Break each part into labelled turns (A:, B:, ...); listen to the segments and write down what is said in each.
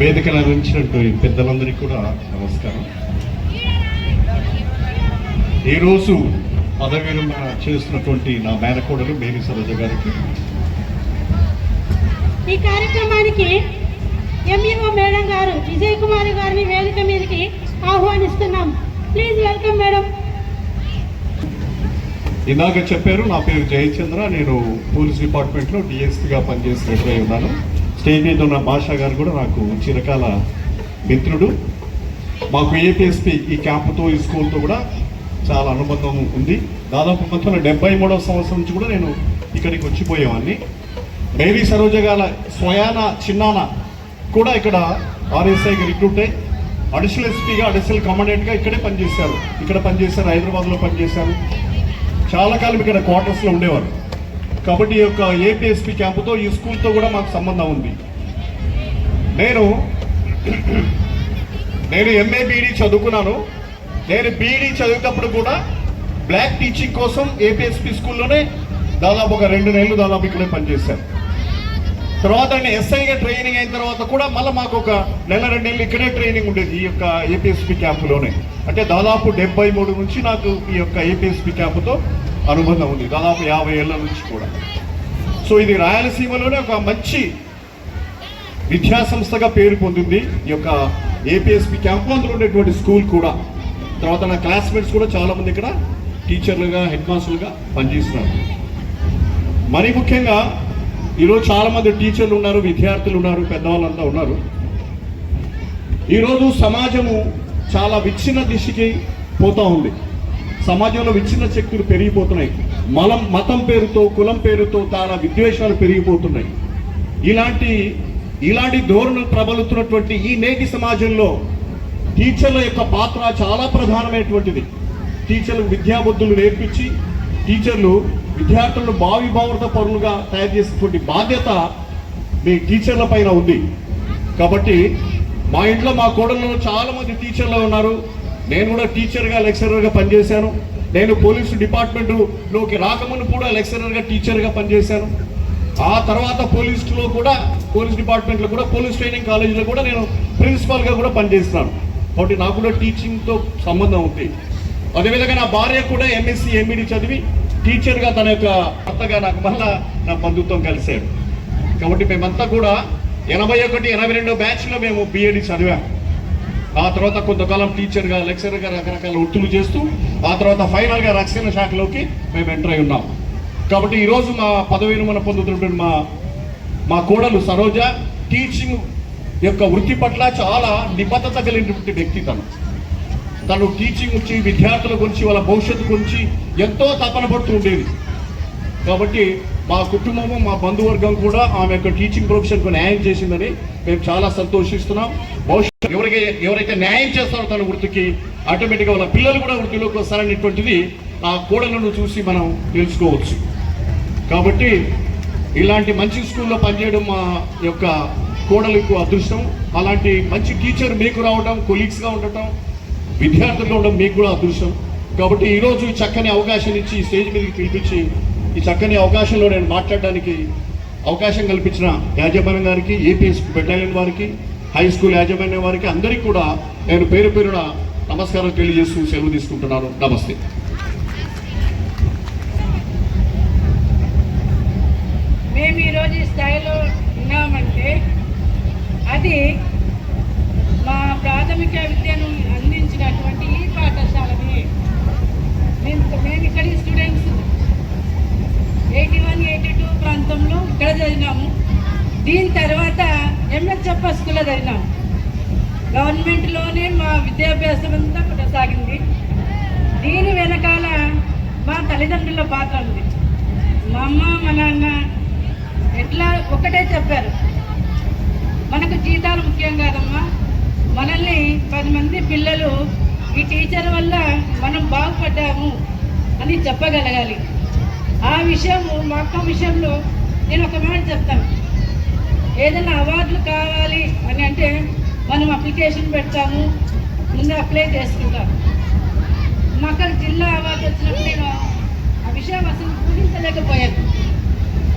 A: వేదికలు అందించినటువంటి పెద్దలందరికీ కూడా నమస్కారం. ఈరోజు పదవి విరమణ చేస్తున్నటువంటి నా మేనకోడలు మేరీ సరోజ గారికి.
B: ఈ కార్యక్రమానికి ఎంఈఓ మేడం గారు విజయ్ కుమార్ గారిని వేదిక మీదకి ఆహ్వానిస్తున్నాం. Please welcome madam.
A: ఇందాక చెప్పారు నా పేరు జయచంద్ర నేను పోలీస్ డిపార్ట్మెంట్లో డిఎస్పీగా పనిచేసినట్టుగా ఉన్నాను. స్టేజ్ మీద ఉన్న భాషా గారు కూడా నాకు చిరకాల మిత్రుడు. మాకు ఏపీఎస్పీ ఈ క్యాంప్తో ఈ స్కూల్తో కూడా చాలా అనుబంధం ఉంది. దాదాపు మొత్తం డెబ్బై మూడవ సంవత్సరం నుంచి కూడా నేను ఇక్కడికి వచ్చిపోయేవాడిని. మేరీ సరోజ గారి స్వయాన చిన్నాన కూడా ఇక్కడ ఆర్ఎస్ఐకి రిక్రూట్ అయ్యి అడిషనల్ ఎస్పీగా అడిషనల్ కమాండెంట్గా ఇక్కడే పనిచేశారు. ఇక్కడ పనిచేశారు హైదరాబాద్లో పనిచేశారు. చాలా కాలం ఇక్కడ క్వార్టర్స్లో ఉండేవారు. కాబట్టి ఈ యొక్క ఏపీఎస్పీ క్యాంపుతో ఈ స్కూల్తో కూడా మాకు సంబంధం ఉంది. నేను నేను ఎంఏ బీడీ చదువుకున్నాను. నేను బీడీ చదివేటప్పుడు కూడా బ్లాక్ టీచింగ్ కోసం ఏపీఎస్పీ స్కూల్లోనే దాదాపు ఒక రెండు నెలలు దాదాపు ఇక్కడే పనిచేశాను. తర్వాత నేను ఎస్ఐగా ట్రైనింగ్ అయిన తర్వాత కూడా మళ్ళీ మాకు ఒక నెల రెండు నెలలు ఇక్కడే ట్రైనింగ్ ఉండేది ఈ యొక్క ఏపీఎస్పీ క్యాంపులోనే. అంటే దాదాపు డెబ్బై మూడు నుంచి నాకు ఈ యొక్క ఏపీఎస్పీ క్యాంపుతో అనుబంధం ఉంది. దాదాపు యాభై ఏళ్ళ నుంచి కూడా. సో ఇది రాయలసీమలోనే ఒక మంచి విద్యా సంస్థగా పేరు పొందింది. ఈ యొక్క ఏపీఎస్పీ క్యాంపు అందులో ఉండేటువంటి స్కూల్ కూడా. తర్వాత నా క్లాస్మేట్స్ కూడా చాలామంది ఇక్కడ టీచర్లుగా హెడ్ మాస్టర్లుగా పనిచేస్తున్నారు. మరి ముఖ్యంగా ఈరోజు చాలామంది టీచర్లు ఉన్నారు విద్యార్థులు ఉన్నారు పెద్దవాళ్ళంతా ఉన్నారు. ఈరోజు సమాజము చాలా విచ్ఛిన్న దిశకి పోతూ ఉంది. సమాజంలో విచ్ఛిన్న శక్తులు పెరిగిపోతున్నాయి. మలం మతం పేరుతో కులం పేరుతో చాలా విద్వేషాలు పెరిగిపోతున్నాయి. ఇలాంటి ఇలాంటి ధోరణులు ప్రబలుతున్నటువంటి ఈ నేటి సమాజంలో టీచర్ల యొక్క పాత్ర చాలా ప్రధానమైనటువంటిది. టీచర్లు విద్యాబుద్ధులు నేర్పించి టీచర్లు విద్యార్థులను భావి భావృత పరులుగా తయారు చేసేటువంటి బాధ్యత మీ టీచర్ల పైన ఉంది. కాబట్టి మా ఇంట్లో మా కోడల్లో చాలామంది టీచర్లు ఉన్నారు. నేను కూడా టీచర్గా లెక్చరర్గా పనిచేశాను. నేను పోలీసు డిపార్ట్మెంట్లోకి రాకముందు కూడా లెక్చరర్గా టీచర్గా పనిచేశాను. ఆ తర్వాత పోలీసులో కూడా పోలీస్ డిపార్ట్మెంట్లో కూడా పోలీస్ ట్రైనింగ్ కాలేజీలో కూడా నేను ప్రిన్సిపాల్గా కూడా పనిచేస్తున్నాను. కాబట్టి నాకు కూడా టీచింగ్తో సంబంధం ఉంది. అదేవిధంగా నా భార్య కూడా ఎంఎస్సి ఎంఈడి చదివి టీచర్గా తన యొక్క భర్తగా నాకు మళ్ళా నా బంధుత్వం కలిశాడు కాబట్టి మేమంతా కూడా ఎనభై ఒకటి ఎనభై రెండో బ్యాచ్లో మేము బీఏడి చదివాము ఆ తర్వాత కొంతకాలం టీచర్గా లెక్చరర్గా రకరకాల వృత్తులు చేస్తూ ఆ తర్వాత ఫైనల్గా రక్షణ శాఖలోకి మేము ఎంటర్ అయి ఉన్నాం. కాబట్టి ఈరోజు మా పదవి విరమణ పొందుతున్నటువంటి మా మా కోడలు సరోజ టీచింగ్ యొక్క వృత్తి పట్ల చాలా నిబద్ధత కలిగినటువంటి వ్యక్తి తను. తను టీచింగ్ వచ్చి విద్యార్థుల గురించి వాళ్ళ భవిష్యత్తు గురించి ఎంతో తపన పడుతూ ఉండేది. కాబట్టి మా కుటుంబము మా బంధువర్గం కూడా ఆమె యొక్క టీచింగ్ ప్రొఫెషన్కు న్యాయం చేసిందని మేము చాలా సంతోషిస్తున్నాం. భవిష్యత్తు ఎవరికి ఎవరైతే న్యాయం చేస్తారో తన వృత్తికి ఆటోమేటిక్గా వాళ్ళ పిల్లలు కూడా వృత్తిలోకి వస్తారనేటువంటిది ఆ కోడలను చూసి మనం తెలుసుకోవచ్చు. కాబట్టి ఇలాంటి మంచి స్కూల్లో పనిచేయడం మా యొక్క కోడలకు అదృష్టం. అలాంటి మంచి టీచర్ మీకు రావడం కొలీగ్స్గా ఉండటం విద్యార్థులు ఉండడం మీకు కూడా అదృష్టం. కాబట్టి ఈరోజు చక్కని అవకాశం ఇచ్చి స్టేజ్ మీదకి పిలిపించి ఈ చక్కని అవకాశంలో నేను మాట్లాడడానికి అవకాశం కల్పించిన యాజమాన్యం గారికి ఏపీఎస్ బెటాలియన్ వారికి హై స్కూల్ యాజమాన్యం వారికి అందరికీ కూడా నేను పేరు పేరున నమస్కారం తెలియజేస్తూ సెలవు తీసుకుంటున్నాను. నమస్తే
C: మేము ఈరోజు ఈ స్థాయిలో ఉన్నామంటే అది మా ప్రాథమిక విద్యను అందించినటువంటి ఈ పాఠశాలని మేము మేము ఇక్కడి students eighty one eighty two ప్రాంతంలో ఇక్కడ చదివినాము దీని తర్వాత ఎంహెచ్ఎఫ్ స్కూల్లో చదివినాము గవర్నమెంట్లోనే మా విద్యాభ్యాసం అంతా కొనసాగింది. దీని వెనకాల మా తల్లిదండ్రుల పాత్ర ఉంది. మా అమ్మ మా నాన్న ఎట్లా ఒకటే చెప్పారు. మనకు జీతాలు ముఖ్యం కాదమ్మా. మనల్ని పది మంది పిల్లలు ఈ టీచర్ వల్ల మనం బాగుపడ్డాము అని చెప్పగలగాలి. ఆ విషయము మా అక్క విషయంలో నేను ఒక మాట చెప్తాను. ఏదైనా అవార్డులు కావాలి అని అంటే మనం అప్లికేషన్ పెడతాము ముందు అప్లై చేసుకుంటాం. మాకు జిల్లా అవార్డు వచ్చినప్పుడు నేను ఆ విషయం అసలు పూజించలేకపోయాను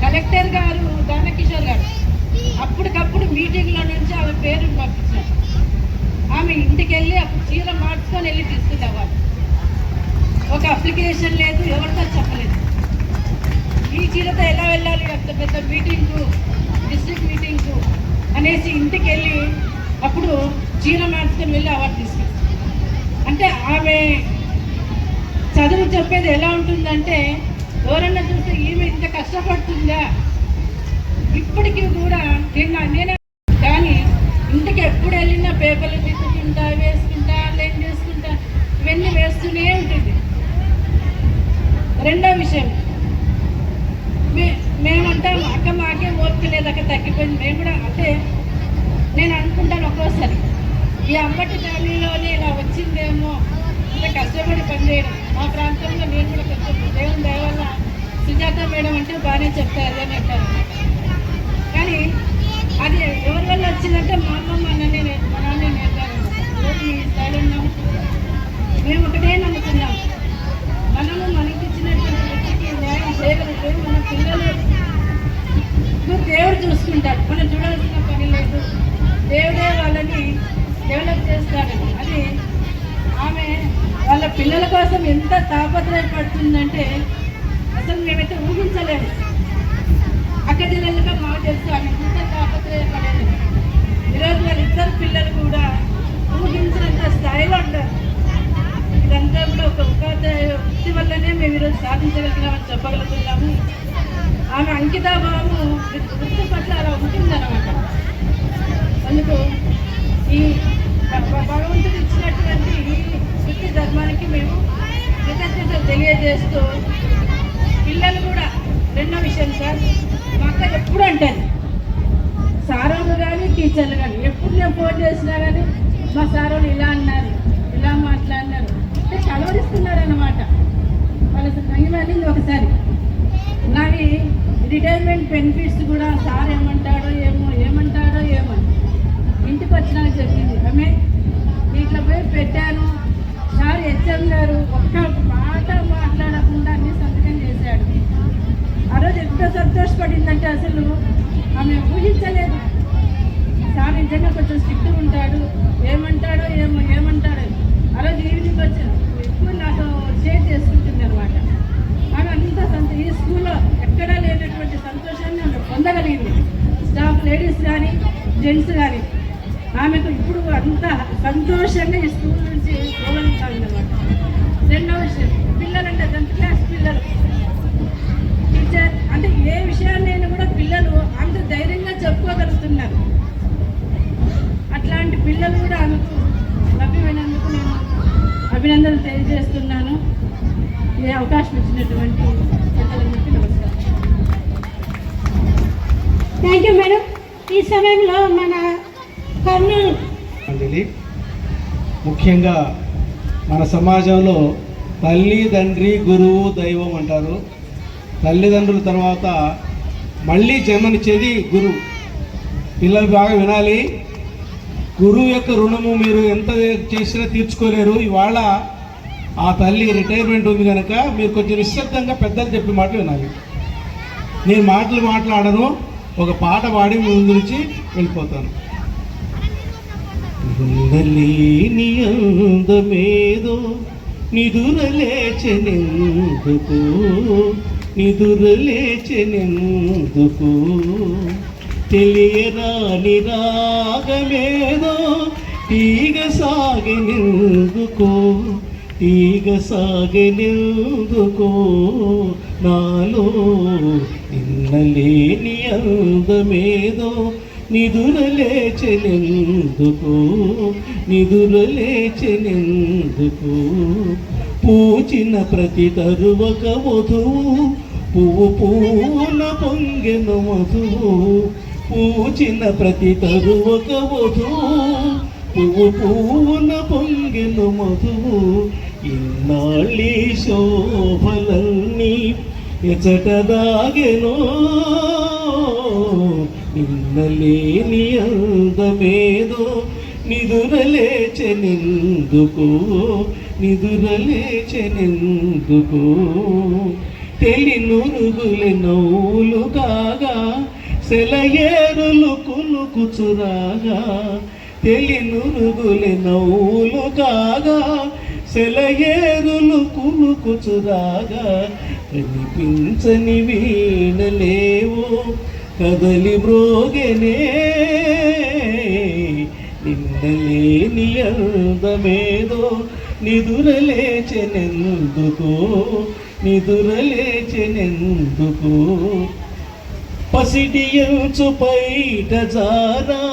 C: కలెక్టర్ గారు దానకిషోర్ గారు అప్పటికప్పుడు మీటింగ్లో నుంచి ఆమె పేరు పంపించారు. ఆమె ఇంటికి వెళ్ళి అప్పుడు చీర మార్చుకొని వెళ్ళి తీసుకుంది అవార్డు. ఒక అప్లికేషన్ లేదు ఎవరితో చెప్పలేదు. ఈ చీరతో ఎలా వెళ్ళాలి అంత పెద్ద మీటింగ్కు డిస్ట్రిక్ట్ మీటింగ్స్ అనేసి ఇంటికి వెళ్ళి అప్పుడు జీరో మార్చుకొని వెళ్ళి అవార్డు తీసుకొచ్చింది అంటే ఆమె చదువు చెప్పేది ఎలా ఉంటుందంటే ఎవరన్నా చూస్తే ఈమె ఇంత కష్టపడుతుందా? ఇప్పటికీ కూడా నిన్న నేనే కానీ ఇంటికి ఎప్పుడు వెళ్ళినా పేపర్లు తిట్టుకుంటా వేసుకుంటా లేని చేసుకుంటా ఇవన్నీ వేస్తూనే ఉంటుంది. రెండో విషయం మాకే తగ్గిపోయింది. మేము కూడా అంటే నేను అనుకుంటాను ఒక్కోసారి. ఈ అంబటి ఫ్యామిలీలోనే ఇలా వచ్చిందేమో అంటే కష్టపడి పనిచేయడం. మా ప్రాంతంలో నేను కూడా కొంచెం దేవుని దయవల్ల సుజాత మేడం అంటే బాగానే చెప్తారు అని అంటారు కానీ అది ఎవరి వల్ల వచ్చిందంటే మా అమ్మమ్మ అన్ననే నేను మా నాన్న నేర్పారు రోజు ఈ స్థాయిలో ఉన్నాం మేము ఒకటే నమ్ముతున్నాం మనము మనకి ఇచ్చినటువంటి వ్యక్తికి న్యాయం చేయగలిగితే మన పిల్లలు ఇప్పుడు దేవుడు చూసుకుంటాడు మనం చూడాల్సిన పని లేదు దేవుడే వాళ్ళని డెవలప్ చేస్తాడని అది ఆమె వాళ్ళ పిల్లల కోసం ఎంత తాపత్రయపడుతుందంటే అసలు మేమైతే ఊహించలేము అక్క జిల్లలుగా మాకు తెలుసు ఆమె ఎంత తాపత్రయపడేది ఈరోజు వాళ్ళిద్దరు పిల్లలు కూడా ఊహించినంత స్థాయిలో ఉంటారు ఇదంతా కూడా ఒక ఉపాధ్యాయ వృత్తి వల్లనే మేము ఈరోజు సాధించగలిగినామని చెప్పగలుగుతున్నాము ఆమె అంకితాభావము వృత్తి పట్ల అలా ఉంటుందన్నమాట. అందుకు ఈ భగవంతుడు ఇచ్చినటువంటి ఈ వృత్తి ధర్మానికి మేము కృతజ్ఞత తెలియజేస్తూ పిల్లలు కూడా రెండో విషయం సార్ మా అక్క ఎప్పుడు అంటారు సారోలు కానీ టీచర్లు కానీ ఎప్పుడు నేను ఫోన్ చేసినా కానీ మా సారోలు ఇలా అన్నారు ఇలా మాట్లాడినారు అంటే కలవరిస్తున్నారు బెనిఫిట్స్ కూడా సార్ ఏమంటాడో ఏమో ఏమంటాడో ఏమో ఇంటికి వచ్చినాక చెప్పింది. ఆమె ఇట్లా పోయి పెట్టాను. సార్ హెచ్ఎం గారు ఒక్క మాట మాట్లాడకుండా అన్ని సంతకం చేశాడు. ఆ రోజు ఎంత సంతోషపడిందంటే అసలు ఆమె ఊహించలేదు. సార్ నిజంగా కొంచెం స్ట్రిక్ట్ ఉంటాడు. ఏమంటాడో ఏమో ఏమంటాడో. ఆ రోజు ఈవినింగ్ వచ్చాను ఎక్కువ నాతో షేర్ చేసుకుంటుంది అనమాట ఆమె అంత సంత ఈ స్కూల్లో ఎక్కడా లేనటువంటి పొందగలిగింది. స్టాఫ్ లేడీస్ కానీ జెంట్స్ కానీ ఆమెకు ఇప్పుడు అంత సంతోషంగా ఈ స్కూల్ నుంచి పోగలుగుతామన్నమాట రెండవ విషయం పిల్లలంటే టెన్త్ క్లాస్ పిల్లలు టీచర్ అంటే ఏ విషయాన్నైనా కూడా పిల్లలు అంత ధైర్యంగా చెప్పుకోగలుగుతున్నారు అట్లాంటి పిల్లలు కూడా ఆమెకు లభ్యమైనందుకు నేను అభినందనలు తెలియజేస్తున్నాను ఈ అవకాశం ఇచ్చినటువంటి పెద్దలందరికీ నమస్కారం
B: థ్యాంక్ యూ మేడం ఈ సమయంలో మన కర్నూలు
D: ముఖ్యంగా మన సమాజంలో తల్లి తండ్రి గురువు దైవం అంటారు. తల్లిదండ్రుల తర్వాత మళ్ళీ జన్మనిచ్చేది గురువు పిల్లలు బాగా వినాలి. గురువు యొక్క రుణము మీరు ఎంత చేసినా తీర్చుకోలేరు. ఇవాళ ఆ తల్లి రిటైర్మెంట్ ఉంది కనుక మీరు కొంచెం నిశ్శబ్దంగా పెద్దలు చెప్పిన మాటలు వినాలి. నేను మాటలు మాట్లాడను. ఒక పాట పాడి ముందు నుంచి వెళ్ళిపోతాను ఉండలేని అందమేదో నిదురలేచెనెందుకు? నిదురలేచెనెందుకు? తెలియరాని రాగమేదో తీగ సాగెనెందుకో ఈగ సాగెనెందుకో నాలో నిన్నలేని అందమేదో నిదురలేచెనెందుకు నిదురలేచెనెందుకు పూచిన ప్రతి తరువక వధువు పువ్వు పూల పొంగెను మధువు పూచిన ప్రతి తరువక వధువు పువ్వు పువ్వున పొంగెన మధువు. ఇన్నాళ్ళి శోభలన్నీ ఎచట దాగెనో నిన్నలేని అందమేదో నిదురలేచెనెందుకు? నిదురలేచెనెందుకు? తెలి నురుగులె నవ్వులు కాగా సెలయేరులు కునుకుచురాగా. తెలి నురుగులె నవ్వులు కాగా సెలయేరులు కునుకుచురాగా కనిపించని వీణలేవో కదలి బ్రోగెనే నిన్నలేని అందమేదో నిదురలేచెనెందుకు నిదురలేచెనెందుకు. పసిడియంచు బయట జారా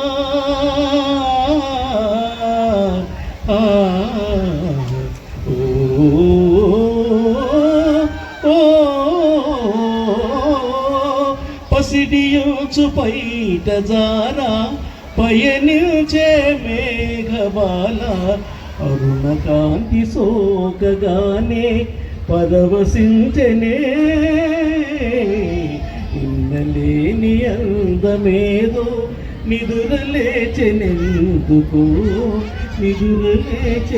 D: పసిడియంచు పైట జారా పయనించే మేఘబాల అరుణ కాంతి సోకగానే పరవశించనే. ఇన్నలేని అందమేదో నిదురలేచెనెందుకు నిదురలేచెనెందుకు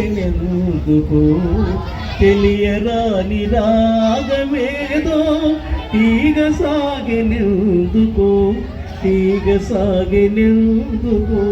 D: తెలియరాని రాగమేదో తీగ సాగెనెందుకు? తీగ సాగెనెందుకు?